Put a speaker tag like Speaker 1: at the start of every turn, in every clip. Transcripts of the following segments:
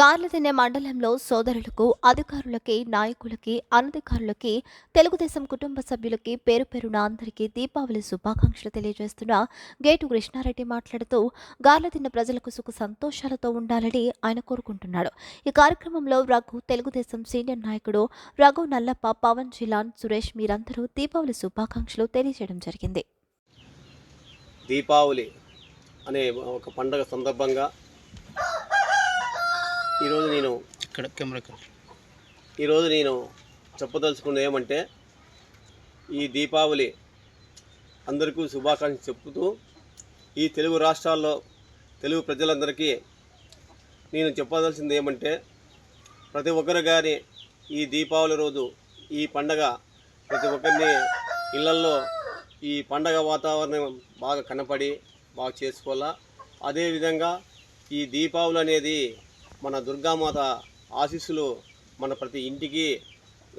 Speaker 1: గార్లదిన్నె మండలంలో సోదరులకు అధికారులకి నాయకులకి అనధికారులకి తెలుగుదేశం కుటుంబ సభ్యులకి పేరు పేరున అందరికీ దీపావళి శుభాకాంక్షలు తెలియజేస్తున్న గేటు కృష్ణారెడ్డి మాట్లాడుతూ గార్లదిన్నె ప్రజలకు సుఖ సంతోషాలతో ఉండాలని ఆయన కోరుకుంటున్నాడు. ఈ కార్యక్రమంలో రఘు తెలుగుదేశం సీనియర్ నాయకుడు రఘు నల్లప్ప పవన్ జిలాన్ సురేష్ మీరందరూ దీపావళి శుభాకాంక్షలు తెలియజేయడం జరిగింది.
Speaker 2: దీపావళి అనే ఒక పండుగ సందర్భంగా ఈరోజు నేను
Speaker 3: ఇక్కడ కెమెరా
Speaker 2: ఈరోజు నేను చెప్పదలుచుకున్నది ఏమంటే ఈ దీపావళి అందరికీ శుభాకాంక్షలు చెప్పుతూ ఈ తెలుగు రాష్ట్రాల్లో తెలుగు ప్రజలందరికీ నేను చెప్పదలసింది ఏమంటే ప్రతి ఒక్కరు కానీ ఈ దీపావళి రోజు ఈ పండగ ప్రతి ఒక్కరిని ఇళ్ళల్లో ఈ పండగ వాతావరణం బాగా కనపడి బాగా చేసుకోవాలా? అదేవిధంగా ఈ దీపావళి అనేది మన దుర్గామాత ఆశీస్సులు మన ప్రతి ఇంటికి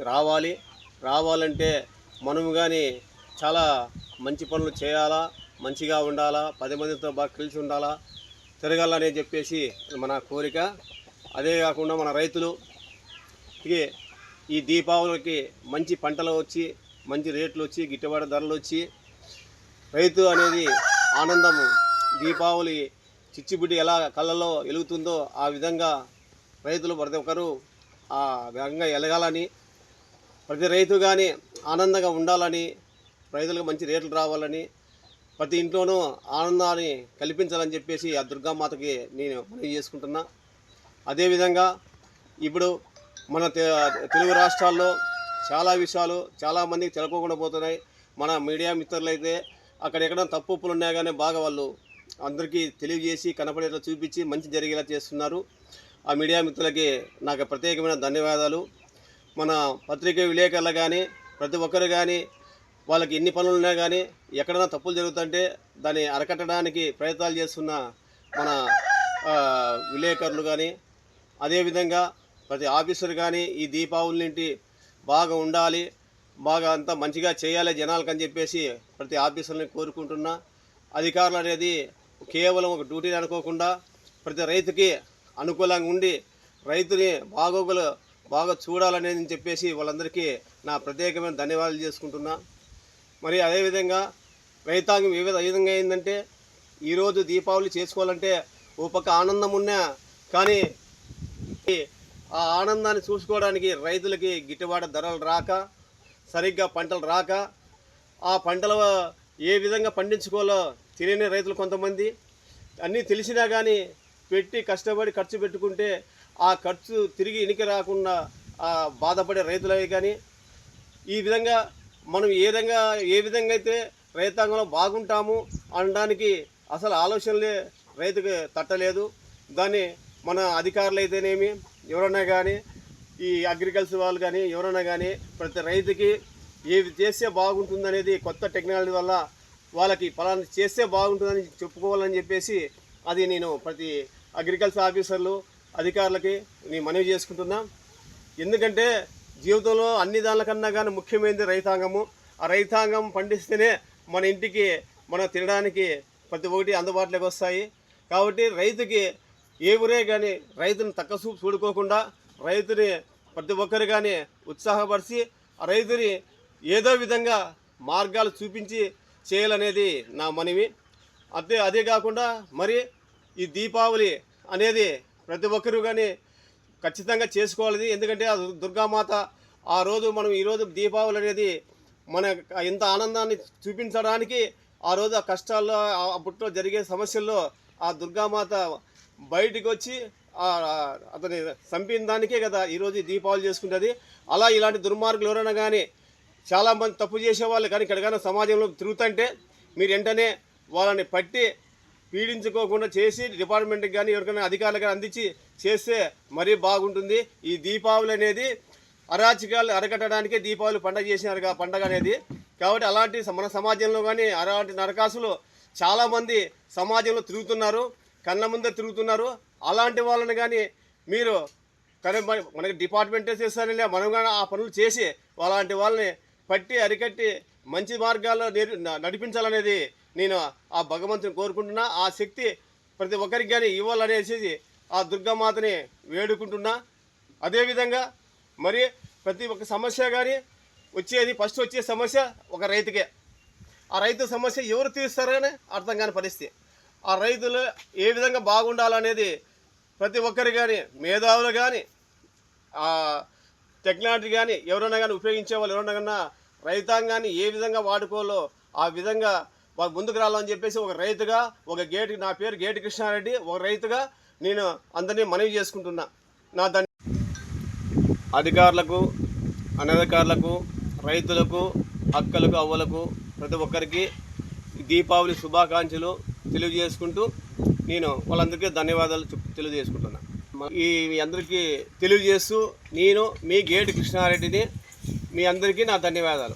Speaker 2: రావాలి. రావాలంటే మనము కానీ చాలా మంచి పనులు చేయాలా మంచిగా ఉండాలా పది మందితో బాగా కలిసి ఉండాలా తిరగాలని చెప్పేసి మన కోరిక. అదే కాకుండా మన రైతులు. ఈ దీపావళికి మంచి పంటలు వచ్చి మంచి రేట్లు వచ్చి గిట్టుబాటు ధరలు వచ్చి రైతు అనేది ఆనందము. దీపావళి చిచ్చుబుడ్డి ఎలా కళ్ళలో వెలుగుతుందో ఆ విధంగా రైతులు ప్రతి ఒక్కరూ ఆ విధంగా ఎలగాలని ప్రతి రైతు కానీ ఆనందంగా ఉండాలని రైతులకు మంచి రేట్లు రావాలని ప్రతి ఇంట్లోనూ ఆనందాన్ని కల్పించాలని చెప్పేసి ఆ దుర్గామాతకి నేను మనవి చేసుకుంటున్నా. అదేవిధంగా ఇప్పుడు మన తెలుగు రాష్ట్రాల్లో చాలా విషయాలు చాలామందికి తెలుకోకుండా పోతున్నాయి. మన మీడియా మిత్రులైతే అక్కడ ఎక్కడ తప్పు ఒప్పులు ఉన్నా కానీ బాగా వాళ్ళు అందరికీ తెలియజేసి కనపడేలా చూపించి మంచి జరిగేలా చేస్తున్నారు. ఆ మీడియా మిత్రులకి నాకు ప్రత్యేకమైన ధన్యవాదాలు. మన పత్రికా విలేకరులు కానీ ప్రతి ఒక్కరు కానీ వాళ్ళకి ఎన్ని పనులు ఉన్నా కానీ ఎక్కడైనా తప్పులు జరుగుతుంటే దాన్ని అరకట్టడానికి ప్రయత్నాలు చేస్తున్న మన విలేకరులు కానీ అదేవిధంగా ప్రతి ఆఫీసర్ కానీ ఈ దీపావళి నుండి బాగా ఉండాలి బాగా అంతా మంచిగా చేయాలి జనాలకు అని చెప్పేసి ప్రతి ఆఫీసర్ని కోరుకుంటున్నా. అధికారులు అనేది కేవలం ఒక డ్యూటీని అనుకోకుండా ప్రతి రైతుకి అనుకూలంగా ఉండి రైతుని బాగోగులు బాగా చూడాలనేది చెప్పేసి వాళ్ళందరికీ నా ప్రత్యేకమైన ధన్యవాదాలు చేసుకుంటున్నా. మరి అదేవిధంగా రైతాంగం ఏ విధంగా అయిందంటే ఈరోజు దీపావళి చేసుకోవాలంటే ఓ పక్క ఆనందం ఉన్నా కానీ ఆ ఆనందాన్ని చూసుకోవడానికి రైతులకి గిట్టుబాటు ధరలు రాక సరిగ్గా పంటలు రాక ఆ పంటలు ఏ విధంగా పండించుకోవాలో తెలియని రైతులు కొంతమంది. అన్నీ తెలిసినా కానీ పెట్టి కష్టపడి ఖర్చు పెట్టుకుంటే ఆ ఖర్చు తిరిగి ఇనికి రాకుండా బాధపడే రైతులే కానీ ఈ విధంగా మనం ఏ విధంగా ఏ విధంగా అయితే రైతాంగంలో బాగుంటాము అనడానికి అసలు ఆలోచనలే రైతుకు తట్టలేదు. దాన్ని మన అధికారులు అయితేనేమి ఎవరన్నా కానీ ఈ అగ్రికల్చర్ వాళ్ళు కానీ ఎవరైనా కానీ ప్రతి రైతుకి ఏది చేస్తే బాగుంటుందనేది కొత్త టెక్నాలజీ వల్ల వాళ్ళకి ఫలానా చేస్తే బాగుంటుందని చెప్పుకోవాలని చెప్పేసి అది నేను ప్రతి అగ్రికల్చర్ ఆఫీసర్లు అధికారులకి నేను మనవి చేసుకుంటున్నా. ఎందుకంటే జీవితంలో అన్ని దానికన్నా కానీ ముఖ్యమైనది రైతాంగము. ఆ రైతాంగం పండిస్తేనే మన ఇంటికి మనం తినడానికి ప్రతి ఒక్కటి అందుబాటులోకి వస్తాయి. కాబట్టి రైతుకి ఏ ఊరే కానీ రైతుని తక్కువ చూపు చూడుకోకుండా రైతుని ప్రతి ఒక్కరు కానీ ఉత్సాహపరిచి ఆ రైతుని ఏదో విధంగా మార్గాలు చూపించి చేయాలనేది నా మనవి. అదే అదే కాకుండా మరి ఈ దీపావళి అనేది ప్రతి ఒక్కరూ కానీ ఖచ్చితంగా చేసుకోవాలి ఎందుకంటే ఆ దుర్గామాత ఆ రోజు మనం ఈరోజు దీపావళి అనేది మన ఇంత ఆనందాన్ని చూపించడానికి ఆ రోజు ఆ కష్టాల్లో ఆ అప్పట్లో జరిగే సమస్యల్లో ఆ దుర్గామాత బయటికి వచ్చి అతని చంపిన దానికే కదా ఈరోజు దీపావళి చేసుకుంటుంది. అలా ఇలాంటి దుర్మార్గులు ఎవరైనా కానీ చాలామంది తప్పు చేసేవాళ్ళు కానీ ఎక్కడికైనా సమాజంలో తిరుగుతుంటే మీరు వెంటనే వాళ్ళని పట్టి పీడించుకోకుండా చేసి డిపార్ట్మెంట్కి కానీ ఎవరికైనా అధికారులకు కానీ అందించి చేస్తే మరీ బాగుంటుంది. ఈ దీపావళి అనేది అరాచకాలు అరకట్టడానికే దీపావళి పండగ చేసినారు పండగ అనేది. కాబట్టి అలాంటి మన సమాజంలో కానీ అలాంటి నరకాసులు చాలామంది సమాజంలో తిరుగుతున్నారు కళ్ళ ముందే తిరుగుతున్నారు. అలాంటి వాళ్ళని కానీ మీరు కానీ మనకి డిపార్ట్మెంటే చేస్తారని మనం కానీ ఆ పనులు చేసి అలాంటి వాళ్ళని పట్టి అరికట్టి మంచి మార్గాల్లో నడిపించాలనేది నేను ఆ భగవంతుని కోరుకుంటున్నా. ఆ శక్తి ప్రతి ఒక్కరికి కానీ ఇవ్వాలనేసి ఆ దుర్గామాతని వేడుకుంటున్నా. అదేవిధంగా మరి ప్రతి ఒక్క సమస్య కానీ వచ్చేది ఫస్ట్ వచ్చే సమస్య ఒక రైతుకే. ఆ రైతు సమస్య ఎవరు తీరుస్తారని అర్థం కాని పరిస్థితి. ఆ రైతులు ఏ విధంగా బాగుండాలనేది ప్రతి ఒక్కరు కానీ మేధావులు కానీ టెక్నాలజీ కానీ ఎవరైనా కానీ ఉపయోగించే వాళ్ళు ఎవరైనా కన్నా రైతాంగాన్ని ఏ విధంగా వాడుకోవాలో ఆ విధంగా వాళ్ళు ముందుకు రావాలని చెప్పేసి ఒక రైతుగా ఒక గేటు నా పేరు గేటు కృష్ణారెడ్డి ఒక రైతుగా నేను అందరినీ మనవి చేసుకుంటున్నా. నా దాన్ని అధికారులకు అనధికారులకు రైతులకు అక్కలకు అవ్వలకు ప్రతి ఒక్కరికి దీపావళి శుభాకాంక్షలు తెలియజేసుకుంటూ నేను వాళ్ళందరికీ ధన్యవాదాలు తెలియజేసుకుంటున్నాను ఈ మీ అందరికీ తెలియజేస్తూ నేను మీ గేటు కృష్ణారెడ్డిని మీ అందరికీ నా ధన్యవాదాలు.